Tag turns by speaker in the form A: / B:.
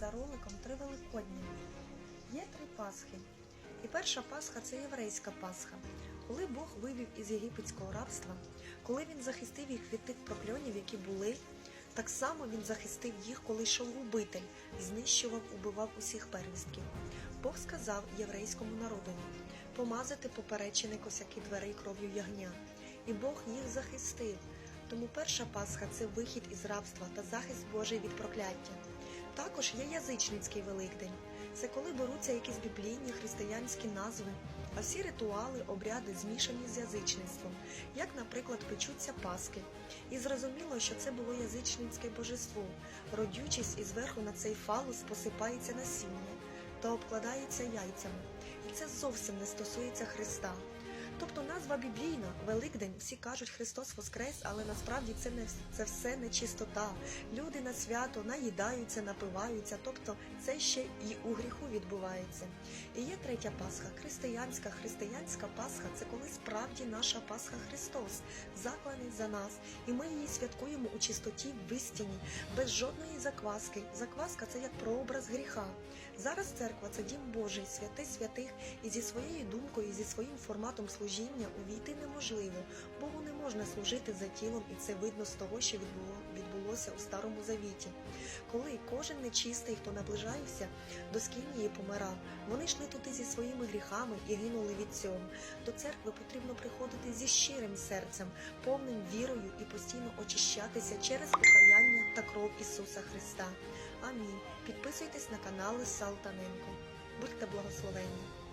A: за роликом Три Великодні. Є три Пасхи. І перша Пасха це єврейська Пасха. Коли Бог вивів із єгипетського рабства, коли він захистив їх від тих прокльонів, які були, так само він захистив їх, коли йшов губитель, знищував, убивав усіх первістків. Бог сказав єврейському народові помазати поперечини косяки дверей кров'ю ягня. І Бог їх захистив. Тому перша Пасха це вихід із рабства та захист Божий від прокляття. Також є язичницький Великдень. Це коли беруться якісь біблійні християнські назви, а всі ритуали, обряди змішані з язичництвом, як, наприклад, печуться Паски. І зрозуміло, що це було язичницьке божество. Родючись і зверху на цей фалус посипається насіння та обкладається яйцями. І це зовсім не стосується Христа. Тобто назва біблійна, Великдень, всі кажуть Христос Воскрес, але насправді це не це все нечистота. Люди на свято наїдаються, напиваються, тобто це ще і у гріху відбувається. І є третя Пасха, християнська. Християнська Пасха це коли справді наша Пасха Христос, закланий за нас, і ми її святкуємо у чистоті в істині, без жодної закваски. Закваска це як прообраз гріха. Зараз церква це дім Божий, святий святих, і зі своєю думкою, і зі своїм форматом служіння увійти неможливо. Богу не можна служити за тілом, і це видно з того, що відбуло, відбулося у старому завіті. Коли кожен нечистий, хто наближався до скинії, помирав, вони йшли туди зі своїми гріхами і гинули від цього. До церкви потрібно приходити зі щирим серцем, повним вірою і постійно очищатися через покаяння та кров Ісуса Христа. Амінь. Підписуйтесь на канали Салтаненко. Будьте благословенні!